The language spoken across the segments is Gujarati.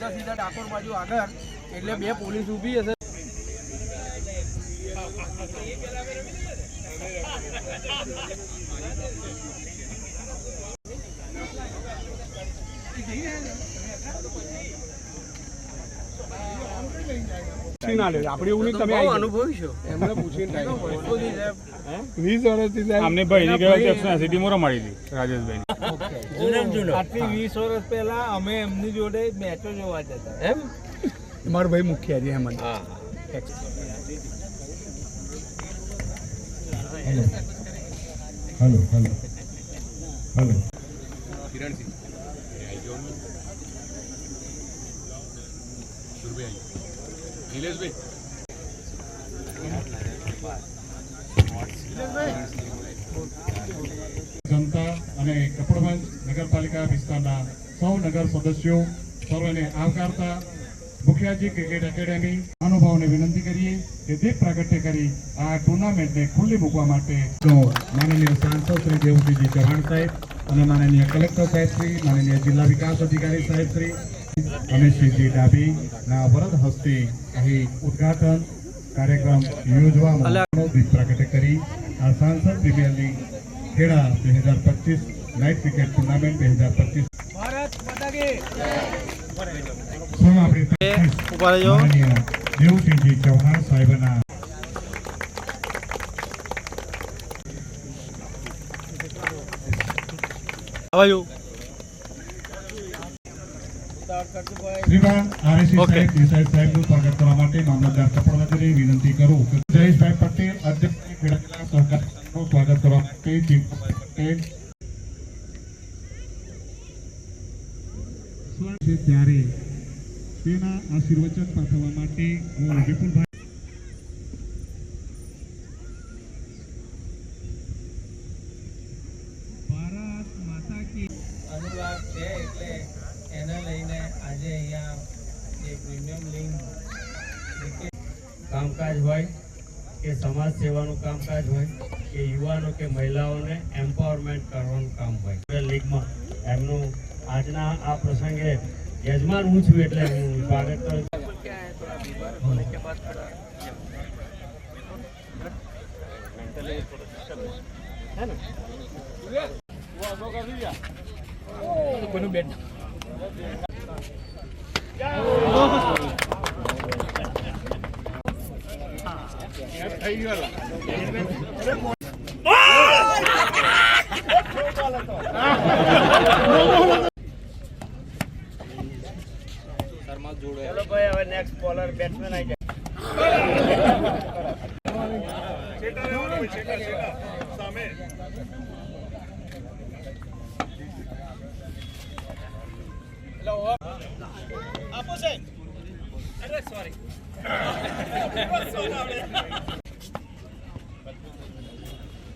સીધા સીધા ડાકોર બાજુ આગળ એટલે બે પોલીસ ઊભી હશે. ના લે. આપણે એવું નહીં તમે અનુભવી છો. એમને પૂછીને થાય. વીસ વર્ષથી સાહેબ અમને ભાઈ ની એકસો એસી હતી રાજેશભાઈ આજથી વીસ વર્ષ પહેલા અમે એમની જોડે મેચો જોવા જતા એમ? મારો ભાઈ મુખ્ય છે હેમંત. હલો. Hello hello. જનતા અને કપડવંજ નગરપાલિકા વિસ્તારના સૌ નગર સદસ્યો સર્વને આવકારતા મુખિયાજી ક્રિકેટ એકેડેમી મહાનુભાવોને વિનંતી કરીએ કે દીપ પ્રાગટ્ય કરી આ ટુર્નામેન્ટને ખુલ્લી મૂકવા માટે તો માનનીય સાંસદ શ્રી દેવસિંહજી ચૌહાણ સાહેબ અને માનનીય કલેક્ટર સાહેબ શ્રી માનનીય જિલ્લા વિકાસ અધિકારી સાહેબ શ્રી રમેશજી ડાબી ના વરદ હસ્તે અહીં ઉદ્ઘાટન કાર્યક્રમ યોજવામાં દીપ પ્રગટ કરી. આ સાંસદ પ્રીમિયર લીગ ખેડા બે હજાર પચીસ નાઇટ ક્રિકેટ ટુર્નામેન્ટ બે હજાર પચીસ દેવસિંહજી ચૌહાણ સાહેબના શ્રીમાન આરએસસી સાહેબ દેસાઈ સાહેબનું સ્વાગત કરવા માટે મામલતદાર કપડવંજને વિનંતી કરું. કે જયેશભાઈ પટેલ અધ્યક્ષ ખેડા સહકારનું સ્વાગત કરવા માટે ચીફ પટેલ. છે ત્યારે તેના આશીર્વચન પાઠવવા માટે હું વિપુલભાઈ ભારત માતા કી અનુરાગ છે એટલે એને લઈને આજે અહીંયા જે પ્રીમિયમ લીગ ક્રિકેટ કામકાજ હોય, કે સમાજ સેવાનું કામકાજ હોય, કે યુવાનો કે મહિલાઓને એમ્પાવરમેન્ટ કરવાનું કામ હોય. લીગમાં એમનું આજના આ પ્રસંગે યજમાન હું છું એટલે હું સ્વાગત કરું છું. બેટ ચલો ભાઈ હવે નેક્સ્ટ બોલર બેટ્સમેન આવી જાય અરે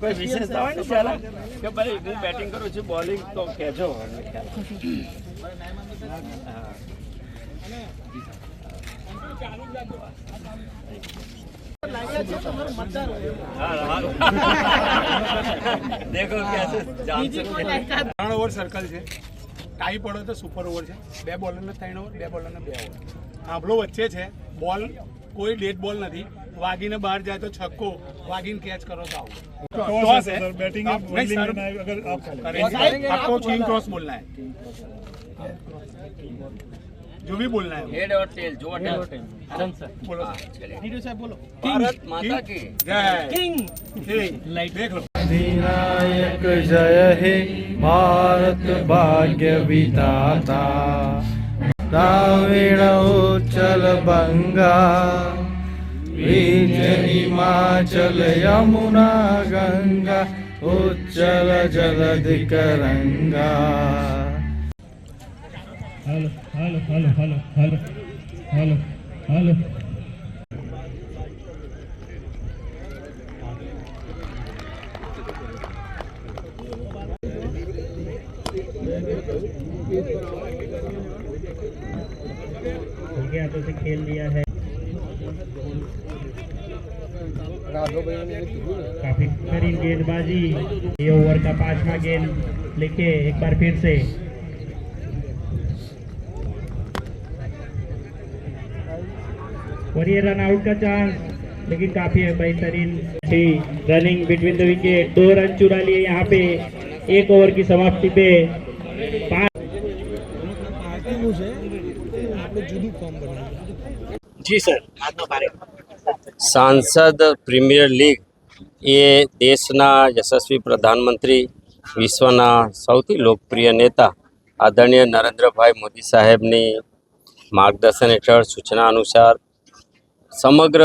કોઈ વિશેષતા હું બેટિંગ કરું છું બોલિંગ તો કહેજો દેખો ત્રણ ઓવર સર્કલ છે. ટાઈ પડો તો સુપર ઓવર છે. બે બોલરને ત્રણ ઓવર, બે બોલરને બે ઓવર. આંભળો વચ્ચે છે. બોલ કોઈ ડેડ બોલ નથી વાગીને બહાર જાય તો છક્કો વાગીને કેચ કરો તો આઉટ टॉस है बैटिंग अगर आप करेंगे आपको किंग क्रॉस बोलना है जो भी बोलना है हेड और टेल जो टेल बोलो नीडू साहब बोलो भारत माता की जय કિંગ किंग देख लो વિનાયક જય હે ભારત ದ್ರಾವಿಡ ಉಚ್ಚಲ ಬಂಗಾ ವಿಜಯ ಹಿಮಾಚಲ ಯಮುನಾ ಗಂಗಾ ಉಚ್ಚಲ ಜಲಧಿಕ ರಂಗಾ hello hello hello hello hello hello hello Thank you. हाथों से खेल लिया है। काफ़ी बेहतरीन गेंदबाजी, ये ओवर का पांचवा गेंद लेके एक बार फिर से। और ये रन आउट का चांस लेकिन काफ़ी है बेहतरीन। रनिंग बिटवीन द विकेट दो रन चुरा लिए यहाँ पे, एक ओवर की समाप्ति पे। पाँच એવું છે આપણે જુદું ફોર્મ બનાવ્યું જી સર. આજનો કાર્યક્રમ સાંસદ પ્રીમિયર લીગ એ દેશના યશસ્વી પ્રધાનમંત્રી, વિશ્વના સૌથી લોકપ્રિય નેતા આદરણીય નરેન્દ્રભાઈ મોદી સાહેબની માર્ગદર્શન હેઠળ સૂચના અનુસાર સમગ્ર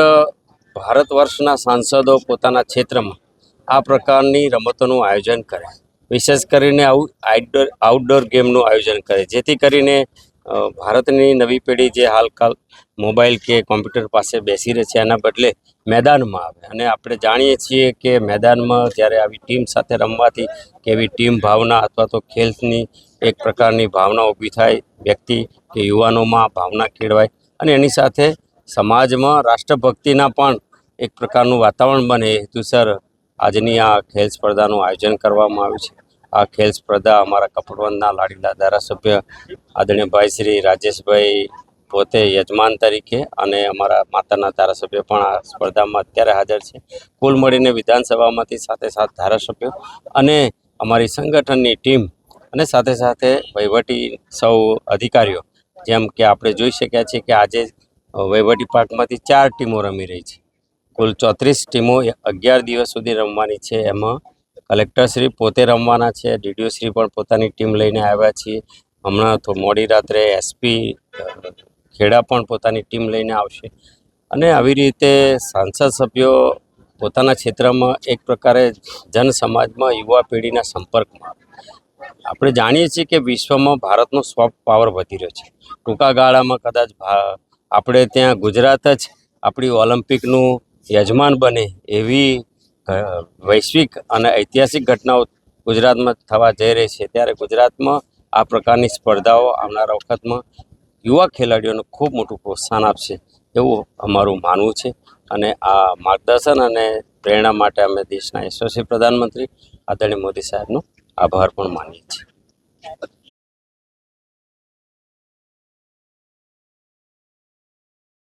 ભારત વર્ષના સાંસદો પોતાના ક્ષેત્રમાં આ પ્રકારની રમતોનું આયોજન કરે. વિશેષ કરીને આવું આઉટડોર આઉટડોર ગેમનું આયોજન કરે જેથી કરીને ભારતની નવી પેઢી જે હાલકાલ મોબાઈલ કે કોમ્પ્યુટર પાસે બેસી રહે છે એના બદલે મેદાનમાં આવે. અને આપણે જાણીએ છીએ કે મેદાનમાં જ્યારે આવી ટીમ સાથે રમવાથી કેવી ટીમ ભાવના અથવા તો ખેલની એક પ્રકારની ભાવના ઊભી થાય, વ્યક્તિ કે યુવાનોમાં ભાવના કેળવાય અને એની સાથે સમાજમાં રાષ્ટ્રભક્તિના પણ એક પ્રકારનું વાતાવરણ બને. હેતુસર આજની આ ખેલ સ્પર્ધાનું આયોજન કરવામાં આવ્યું છે. આ ખેલ સ્પર્ધા અમારા કપડવંદના લાડીલા ધારાસભ્ય આદરણીય ભાઈ શ્રી રાજેશભાઈ પોતે યજમાન તરીકે અને અમારા માતાના ધારાસભ્ય પણ આ સ્પર્ધામાં અત્યારે હાજર છે. કુલ મળીને વિધાનસભામાંથી સાથે સાત ધારાસભ્યો અને અમારી સંગઠનની ટીમ અને સાથે સાથે વહીવટી સૌ અધિકારીઓ, જેમ કે આપણે જોઈ શક્યા છીએ કે આજે વહીવટી પાર્કમાંથી ચાર ટીમો રમી રહી છે. કુલ ચોત્રીસ ટીમો અગિયાર દિવસ સુધી રમવાની છે. એમાં કલેક્ટરશ્રી પોતે રમવાના છે ડીડીઓશ્રી પણ પોતાની ટીમ લઈને આવ્યા છીએ. હમણાં તો મોડી રાત્રે એસપી ખેડા પણ પોતાની ટીમ લઈને આવશે. અને આવી રીતે સાંસદ સભ્યો પોતાના ક્ષેત્રમાં એક પ્રકારે જન સમાજમાં યુવા પેઢીના સંપર્કમાં આપણે જાણીએ છીએ કે વિશ્વમાં ભારતનો સોફ્ટ પાવર વધી રહ્યો છે. ટૂંકા ગાળામાં કદાચ આપણે ત્યાં ગુજરાત જ આપણી ઓલિમ્પિકનું યજમાન બને એવી વૈશ્વિક અને ઐતિહાસિક ઘટનાઓ ગુજરાતમાં થવા જઈ રહી છે. ત્યારે ગુજરાતમાં આ પ્રકારની સ્પર્ધાઓ આવનારા વખતમાં યુવા ખેલાડીઓને ખૂબ મોટું પ્રોત્સાહન આપશે એવું અમારું માનવું છે. અને આ માર્ગદર્શન અને પ્રેરણા માટે અમે દેશના યશસ્વી પ્રધાનમંત્રી આદરણીય મોદી સાહેબનો આભાર પણ માનીએ છીએ.